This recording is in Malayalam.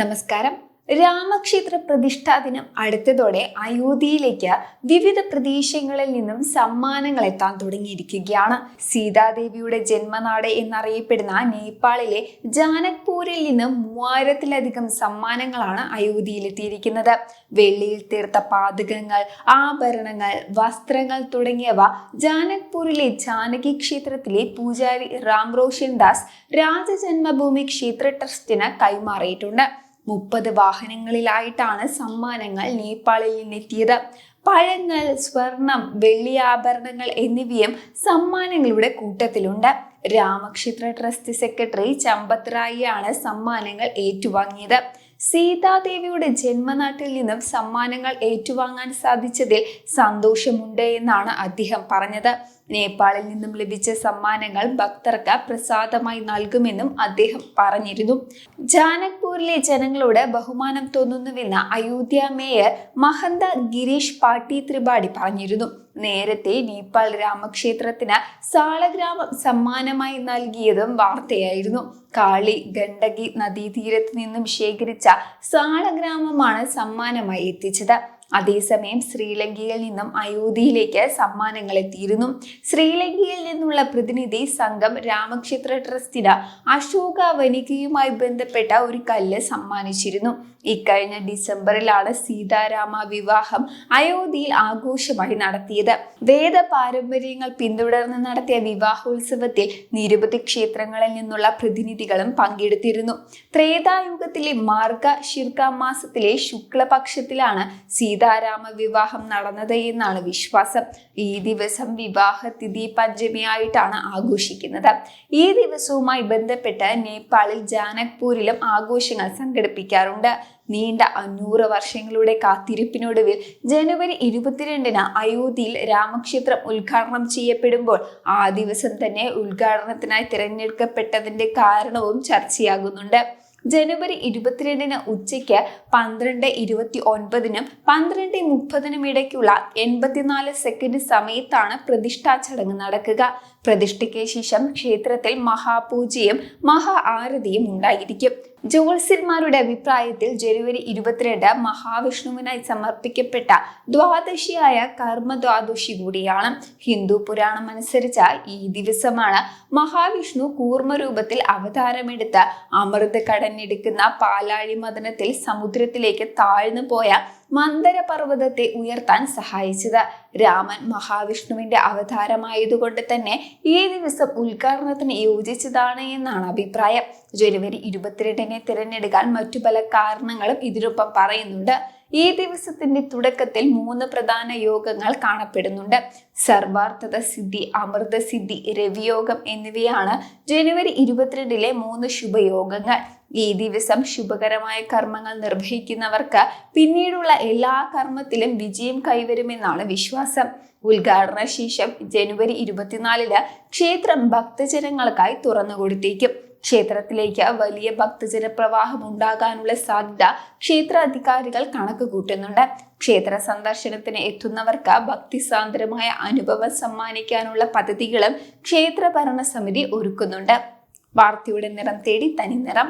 നമസ്കാരം. രാമക്ഷേത്ര പ്രതിഷ്ഠാ ദിനം അടുത്തതോടെ അയോധ്യയിലേക്ക് വിവിധ പ്രദേശങ്ങളിൽ നിന്നും സമ്മാനങ്ങൾ എത്താൻ തുടങ്ങിയിരിക്കുകയാണ്. സീതാദേവിയുടെ ജന്മനാട് എന്നറിയപ്പെടുന്ന നേപ്പാളിലെ ജാനക്പൂരിൽ നിന്ന് മൂവായിരത്തിലധികം സമ്മാനങ്ങളാണ് അയോധ്യയിലെത്തിയിരിക്കുന്നത്. വെള്ളിയിൽ തീർത്ത പാതകങ്ങൾ ആഭരണങ്ങൾ വസ്ത്രങ്ങൾ തുടങ്ങിയവ ജാനക്പൂരിലെ ജാനകി ക്ഷേത്രത്തിലെ പൂജാരി റാം റോഷൻ ദാസ് രാജജന്മഭൂമി ക്ഷേത്ര ട്രസ്റ്റിന് കൈമാറിയിട്ടുണ്ട്. മുപ്പത് വാഹനങ്ങളിലായിട്ടാണ് സമ്മാനങ്ങൾ നേപ്പാളിൽ നിന്നെത്തിയത്. പഴങ്ങൾ സ്വർണം വെള്ളിയാഭരണങ്ങൾ എന്നിവയും സമ്മാനങ്ങളുടെ കൂട്ടത്തിലുണ്ട്. രാമക്ഷേത്ര ട്രസ്റ്റ് സെക്രട്ടറി ചമ്പത് റായിയാണ് സമ്മാനങ്ങൾ ഏറ്റുവാങ്ങിയത്. സീതാദേവിയുടെ ജന്മനാട്ടിൽ നിന്നും സമ്മാനങ്ങൾ ഏറ്റുവാങ്ങാൻ സാധിച്ചതിൽ സന്തോഷമുണ്ട് എന്നാണ് അദ്ദേഹം പറഞ്ഞത്. നേപ്പാളിൽ നിന്നും ലഭിച്ച സമ്മാനങ്ങൾ ഭക്തർക്ക് പ്രസാദമായി നൽകുമെന്നും അദ്ദേഹം പറഞ്ഞിരുന്നു. ജാനക്പൂരിലെ ജനങ്ങളോട് ബഹുമാനം തോന്നുന്നുവെന്ന് അയോധ്യ മേയർ മഹന്ത ഗിരീഷ് പാട്ടി ത്രിപാഠി പറഞ്ഞിരുന്നു. നേരത്തെ നേപ്പാൾ രാമക്ഷേത്രത്തിന് സാളഗ്രാമം സമ്മാനമായി നൽകിയതും വാർത്തയായിരുന്നു. കാളി ഗണ്ഡകി നദീതീരത്ത് നിന്നും ശേഖരിച്ച സാളഗ്രാമമാണ് സമ്മാനമായി എത്തിച്ചത്. അതേസമയം ശ്രീലങ്കയിൽ നിന്നും അയോധ്യയിലേക്ക് സമ്മാനങ്ങൾ എത്തിയിരുന്നു ശ്രീലങ്കയിൽ നിന്നുള്ള പ്രതിനിധി സംഘം രാമക്ഷേത്ര ട്രസ്റ്റിന് അശോക വനികയുമായി ബന്ധപ്പെട്ട ഒരു കല്ല് സമ്മാനിച്ചിരുന്നു. ഇക്കഴിഞ്ഞ ഡിസംബറിലാണ് സീതാരാമ വിവാഹം അയോധ്യയിൽ ആഘോഷമായി നടത്തിയത്. വേദ പാരമ്പര്യങ്ങൾ പിന്തുടർന്ന് നടത്തിയ വിവാഹോത്സവത്തിൽ നിരവധി ക്ഷേത്രങ്ങളിൽ നിന്നുള്ള പ്രതിനിധികളും പങ്കെടുത്തിരുന്നു. ത്രേതായുഗത്തിലെ മാർഗ ശിർക്ക മാസത്തിലെ ശുക്ലപക്ഷത്തിലാണ് സീതാരാമ വിവാഹം നടന്നത് എന്നാണ് വിശ്വാസം. ഈ ദിവസം വിവാഹ തിഥി പഞ്ചമിയായിട്ടാണ് ആഘോഷിക്കുന്നത്. ഈ ദിവസവുമായി ബന്ധപ്പെട്ട് നേപ്പാളിൽ ജാനക്പൂരിലും ആഘോഷങ്ങൾ സംഘടിപ്പിക്കാറുണ്ട്. നീണ്ട അഞ്ഞൂറ് വർഷങ്ങളുടെ കാത്തിരിപ്പിനൊടുവിൽ ജനുവരി ഇരുപത്തിരണ്ടിന് അയോധ്യയിൽ രാമക്ഷേത്രം ഉദ്ഘാടനം ചെയ്യപ്പെടുമ്പോൾ ആ ദിവസം തന്നെ ഉദ്ഘാടനത്തിനായി തിരഞ്ഞെടുക്കപ്പെട്ടതിന്റെ കാരണവും ചർച്ചയാകുന്നുണ്ട്. ജനുവരി ഇരുപത്തിരണ്ടിന് ഉച്ചയ്ക്ക് പന്ത്രണ്ട് ഇരുപത്തി ഒൻപതിനും പന്ത്രണ്ട് മുപ്പതിനും ഇടയ്ക്കുള്ള എൺപത്തിനാല് സെക്കൻഡ് സമയത്താണ് പ്രതിഷ്ഠാ ചടങ്ങ് നടക്കുക. പ്രതിഷ്ഠയ്ക്ക് ശേഷം ക്ഷേത്രത്തിൽ മഹാപൂജയും മഹാ ആരതിയും ഉണ്ടായിരിക്കും. ജ്യോത്സ്യന്മാരുടെ അഭിപ്രായത്തിൽ ജനുവരി ഇരുപത്തിരണ്ട് മഹാവിഷ്ണുവിനായി സമർപ്പിക്കപ്പെട്ട ദ്വാദശിയായ കർമ്മദ്വാദശി കൂടിയാണ് ഹിന്ദു പുരാണം അനുസരിച്ച് ഈ ദിവസമാണ്. മഹാവിഷ്ണു കൂർമ്മരൂപത്തിൽ അവതാരമെടുത്ത് അമൃത് കടഞ്ഞെടുക്കുന്ന പാലാഴി മദനത്തിൽ സമുദ്രത്തിലേക്ക് താഴ്ന്നു പോയ മന്ദര പർവതത്തെ ഉയർത്താൻ സഹായിച്ചത്. രാമൻ മഹാവിഷ്ണുവിന്റെ അവതാരമായതുകൊണ്ട് തന്നെ ഈ ദിവസം ഉദ്ഘാടനത്തിന് യോജിച്ചതാണ് എന്നാണ് അഭിപ്രായം. ജനുവരി ഇരുപത്തിരണ്ടിനെ തിരഞ്ഞെടുക്കാൻ മറ്റു പല കാരണങ്ങളും ഇതിനൊപ്പം പറയുന്നുണ്ട്. ഈ ദിവസത്തിന്റെ തുടക്കത്തിൽ മൂന്ന് പ്രധാന യോഗങ്ങൾ കാണപ്പെടുന്നുണ്ട്. സർവാർത്ഥത സിദ്ധി അമൃത സിദ്ധി രവിയോഗം എന്നിവയാണ് ജനുവരി ഇരുപത്തിരണ്ടിലെ മൂന്ന് ശുഭയോഗങ്ങൾ. ഈ ദിവസം ശുഭകരമായ കർമ്മങ്ങൾ നിർവഹിക്കുന്നവർക്ക് പിന്നീടുള്ള എല്ലാ കർമ്മത്തിലും വിജയം കൈവരുമെന്നാണ് വിശ്വാസം. ഉദ്ഘാടന ശേഷം ജനുവരി ഇരുപത്തിനാലിന് ക്ഷേത്രം ഭക്തജനങ്ങൾക്കായി തുറന്നു കൊടുത്തേക്കും ക്ഷേത്രത്തിലേക്ക് വലിയ ഭക്തജന പ്രവാഹം ഉണ്ടാകാനുള്ള സാധ്യത ക്ഷേത്ര അധികാരികൾ കണക്ക് കൂട്ടുന്നുണ്ട് ക്ഷേത്ര സന്ദർശനത്തിന് എത്തുന്നവർക്ക് ഭക്തിസാന്ദ്രമായ അനുഭവം സമ്മാനിക്കാനുള്ള പദ്ധതികളും ക്ഷേത്ര ഭരണസമിതി ഒരുക്കുന്നുണ്ട്. വാർത്തയുടെ നിറം തേടി തനി നിറം.